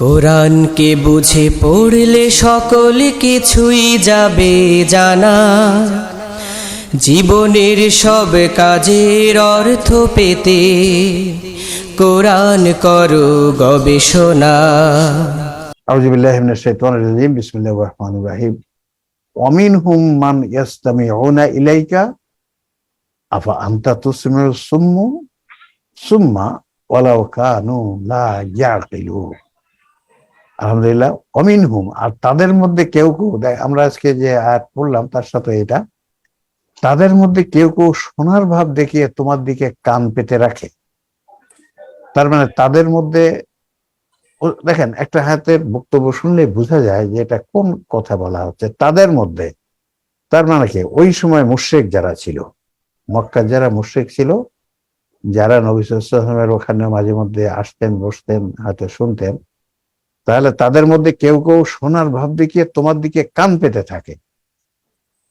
কোরআনকে বুঝে পড়লে সকল কিছুই যাবে জানা। জীবনের সব কাজের অর্থ পেতে কোরআন করো গবেষণা। আউজিবিল্লাহিম বিসমিল্লাহ রহমান রাহিম। অমিন হুম মান ইয়াস্তামি ওনা ইলাইকা, আফা আন্তা তুসমিউ সুম্মু, সুম্মা ওয়ালাউ কানু লা ইয়াকিলুন। আলহামদুলিল্লাহ, অমিন হুম। আর তাদের মধ্যে কেউ কেউ আমরা আজকে যে আয়াত পড়লাম তার সাথে এটা, তাদের মধ্যে কেউ কেউ সোনার ভাব দেখিয়ে তোমার দিকে কান পেতে রাখে। তার মানে তাদের মধ্যে দেখেন, একটা হাতের বক্তব্য শুনলে বোঝা যায় যে এটা কোন কথা বলা হচ্ছে, তাদের মধ্যে। তার মানে কি, ওই সময় মুশ্রেক যারা ছিল মক্কা যারা মুশ্রেক ছিল, যারা নবী সাল্লামের ওখানে মাঝে মধ্যে আসতেন, বসতেন, হয়তো শুনতেন তাহলে তাদের মধ্যে কেউ কেউ সোনার ভাব দেখিয়ে তোমার দিকে কান পেতে থাকে।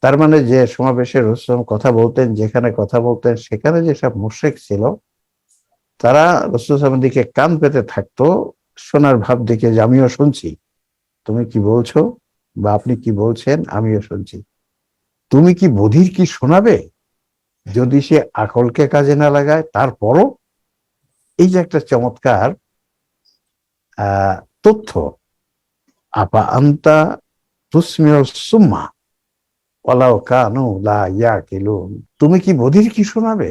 তার মানে যে সমাবেশে রসুল কথা বলতেন, যেখানে কথা বলতেন, সেখানে যেসব মুশ্রিক ছিল, তারা রসুল দিকে কান পেতে থাকতো শোনার ভাব দেখে যে আমিও শুনছি। তুমি কি বলছো? বা আপনি কি বলছেন? আমিও শুনছি। তুমি কি বধির কি শোনাবে? যদি সে আকলকে কাজে না লাগায়, তারপরও? এই যে একটা চমৎকার, আহ তথ্য। আপা আন্তা তুসমিও সুম্মা। ওলাও কানু লা ইয়া কিলুন তুমি কি বধির কি শোনাবে?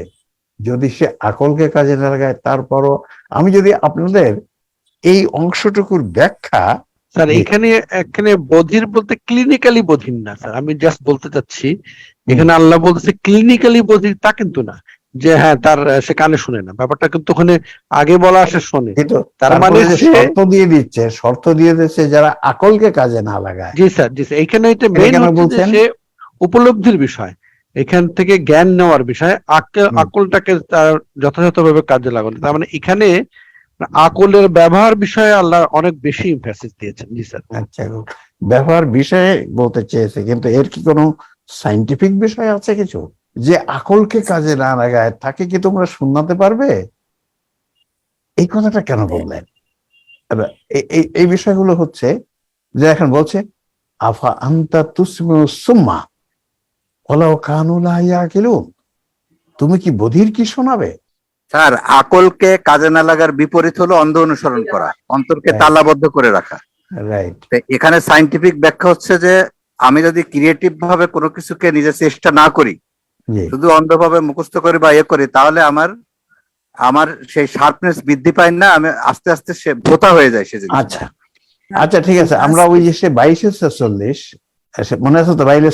যদি সে আকলকে কাজে না লাগায় তারপরও আমি যদি আপনাদের এই অংশটুকুর ব্যাখ্যা স্যার এখানে এখানে বধির বলতে ক্লিনিক্যালি বধির না স্যার। আমি জাস্ট বলতে চাচ্ছি এখানে আল্লাহ বলতেছে ক্লিনিক্যালি বধির তা কিন্তু না। যে হ্যাঁ তার সে কানে শুনে না। ব্যাপারটা কিন্তু ওখানে আগে বলা সে শোনে। তার মানে শর্ত দিয়ে দিচ্ছে শর্ত দিয়ে দিচ্ছে যারা আকলকে কাজে না লাগায়। Ji sir ji sir. এখানে এটা মেইন হচ্ছে সে উপলব্ধির বিষয়। এখান থেকে জ্ঞান নেওয়ার বিষয়। আকলটাকে তার যথাযথভাবে কাজে লাগানো। তার মানে এখানে আকলের ব্যবহার বিষয়ে আল্লাহ অনেক বেশি ইমফেসিস দিয়েছেন। জি স্যার। আচ্ছা ব্যবহার বিষয়ে বলতে চেয়েছে কিন্তু এর কি কোনো সাইন্টিফিক বিষয় আছে কিছু? যে আকলকে কাজে না লাগায় তাকে কি তোমরা শোনাতে পারবে? এই কথাটা কেন বললেন? এই- বিষয়গুলো হচ্ছে যে এখন বলছে আফা আন্তা সুম্মা? ওলাও কানুলা ইয়া তুমি কি বধির কি শোনাবে? স্যার আকলকে কাজে না লাগার বিপরীত হলো অন্ধ অনুসরণ করা অন্তরকে তালাবদ্ধ করে রাখা। রাইট এখানে সাইন্টিফিক ব্যাখ্যা হচ্ছে যে আমি যদি ক্রিয়েটিভ ভাবে কোনো কিছুকে নিজের চেষ্টা না করি শুধু অন্ধভাবে মুখস্থ করি বা ইয়ে করি তাহলে আমার আমার সেই শার্পনেস বৃদ্ধি পায় না আমি আস্তে আস্তে সে ভোতা হয়ে যায় সে আচ্ছা। আচ্ছা ঠিক আছে। আমরা ওই যে সে বাইশে ছেচল্লিশ মনে আছে তো বাইরে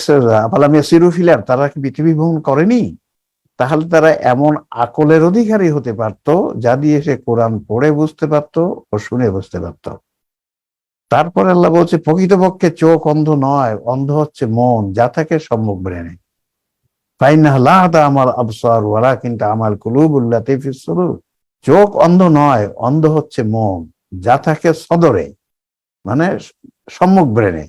আপালামিয়া সিরুফিলার তারা কি পৃথিবী ভ্রমণ করেনি? তাহলে তারা এমন আকলের অধিকারী হতে পারত যা দিয়ে সে কোরআন পড়ে বুঝতে পারত ও শুনে বুঝতে পারত। তারপরে আল্লাহ বলছে প্রকৃতপক্ষে চোখ অন্ধ নয় অন্ধ হচ্ছে মন যা থাকে সম্মুখ ব্রেনে আমার কিন্তু আমার চোখ অন্ধ নয়, অন্ধ হচ্ছে মন, যা থাকে সদরে মানে সম্মুখ ব্রেনে,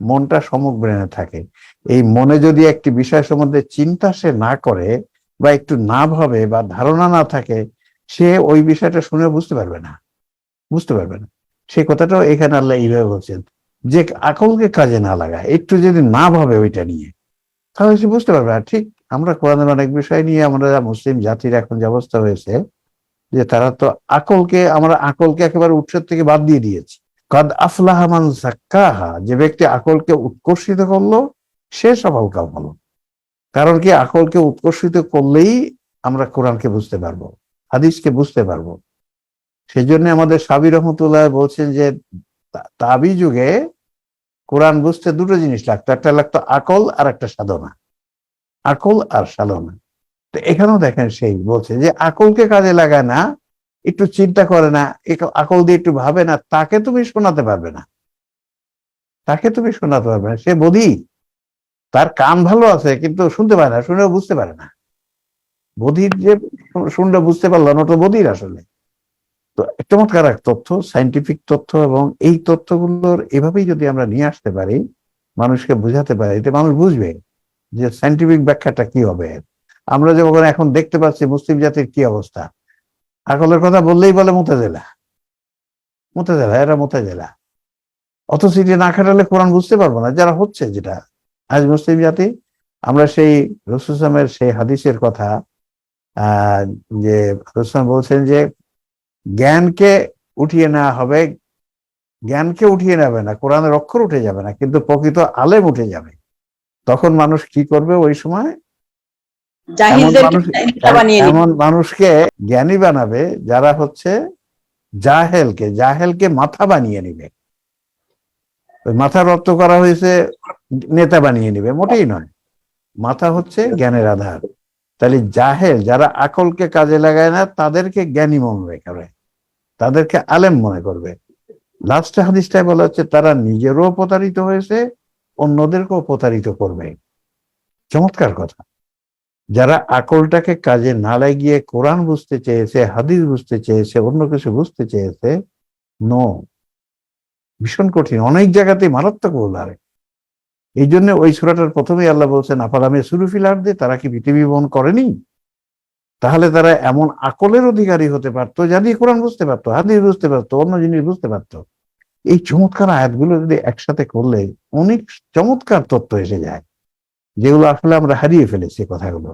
মনটা সম্মুখ ব্রেনে থাকে। এই মনে যদি একটি বিষয় সম্বন্ধে চিন্তা সে না করে বা একটু না ভাবে বা ধারণা না থাকে, সে ওই বিষয়টা শুনে বুঝতে পারবে না। বুঝতে পারবে না। সে কথাটাও এখানে আল্লাহ এইভাবে বলছেন যে আকলকে কাজে না লাগায়, একটু যদি না ভাবে ওইটা নিয়ে তাহলে সে বুঝতে পারবে। না ঠিক আমরা কোরআনের অনেক বিষয় নিয়ে আমরা মুসলিম জাতির এখন যে অবস্থা হয়েছে, যে তারা তো আকলকে, আমরা আকলকে একেবারে উৎসের থেকে বাদ দিয়ে দিয়েছি। কাদ আফলাহামান সাক্কাহা যে ব্যক্তি আকলকে উৎকর্ষিত করল, সে সফল কাম হলো। কারণ কি, আকলকে উৎকর্ষিত করলেই আমরা কোরআনকে বুঝতে পারব, হাদিসকে বুঝতে পারব। সেই জন্য আমাদের সাবি রহমতুল্লাহ বলছেন যে তাবি যুগে কোরআন বুঝতে দুটো জিনিস লাগতো, একটা লাগতো আকল আর একটা সাধনা। আকল আর সাধনা। তো এখানেও দেখেন সেই বলছে যে আকলকে কাজে লাগায় না, একটু চিন্তা করে না আকল দিয়ে একটু ভাবে না, তাকে তুমি শোনাতে পারবে না। তাকে তুমি শোনাতে পারবে না। সে বধি তার কান ভালো আছে, কিন্তু শুনতে পারে না, শুনেও বুঝতে পারে না। বধির যে শুনলে বুঝতে পারল না, ওটা বধির আসলে। তো চমৎকার এক তথ্য সাইন্টিফিক তথ্য এবং এই তথ্যগুলোর এভাবেই যদি আমরা নিয়ে আসতে পারি, মানুষকে বুঝাতে পারি, এতে মানুষ বুঝবে যে সাইন্টিফিক ব্যাখ্যাটা কি হবে। আমরা যখন এখন দেখতে পাচ্ছি মুসলিম জাতির কি অবস্থা, আকলের কথা বললেই বলে মুতাজেলা। মোতাজেলা, এরা মোতাজেলা। অথচ এটি না খাটালে কোরআন বুঝতে পারব না, যারা হচ্ছে যেটা। আজ মুসলিম জাতি, আমরা সেই রসুলামের সেই হাদিসের কথা যে রসুলাম বলছেন যে জ্ঞানকে উঠিয়ে নেওয়া হবে। জ্ঞানকে উঠিয়ে নেবে না কোরআনের অক্ষর উঠে যাবে না কিন্তু প্রকৃত আলেম উঠে যাবে। তখন মানুষ কি করবে ওই সময়? এমন মানুষকে জ্ঞানী বানাবে যারা হচ্ছে জাহেলকে জাহেলকে মাথা বানিয়ে নিবে। ওই মাথা রপ্ত করা হয়েছে নেতা বানিয়ে নিবে মোটেই নয়। মাথা হচ্ছে জ্ঞানের আধার। তাহলে জাহেল যারা আকলকে কাজে লাগায় না, তাদেরকে জ্ঞানী মনে করে, তাদেরকে আলেম মনে করবে। লাস্ট হাদিসটায় বলা হচ্ছে, তারা নিজেরও প্রতারিত হয়েছে, অন্যদেরকেও প্রতারিত করবে। চমৎকার কথা। যারা আকলটাকে কাজে না লাগিয়ে কোরআন বুঝতে চেয়েছে, হাদিস বুঝতে চেয়েছে, অন্য কিছু বুঝতে চেয়েছে নো ভীষণ কঠিন। অনেক জায়গাতেই মারাত্মক ভুল আরে এই জন্য ওই সুরাটার প্রথমেই আল্লাহ বলছেন আপালামে সুরুফিল দিয়ে তারা কি পৃথিবী বহন করেনি? তাহলে তারা এমন আকলের অধিকারী হতে পারতো জানি কোরআন বুঝতে পারতো, হাদিস বুঝতে পারতো, অন্য জিনিস বুঝতে পারতো। এই চমৎকার আয়াতগুলো যদি একসাথে করলে অনেক চমৎকার তত্ত্ব এসে যায়, যেগুলো আসলে আমরা হারিয়ে ফেলেছি কথাগুলো।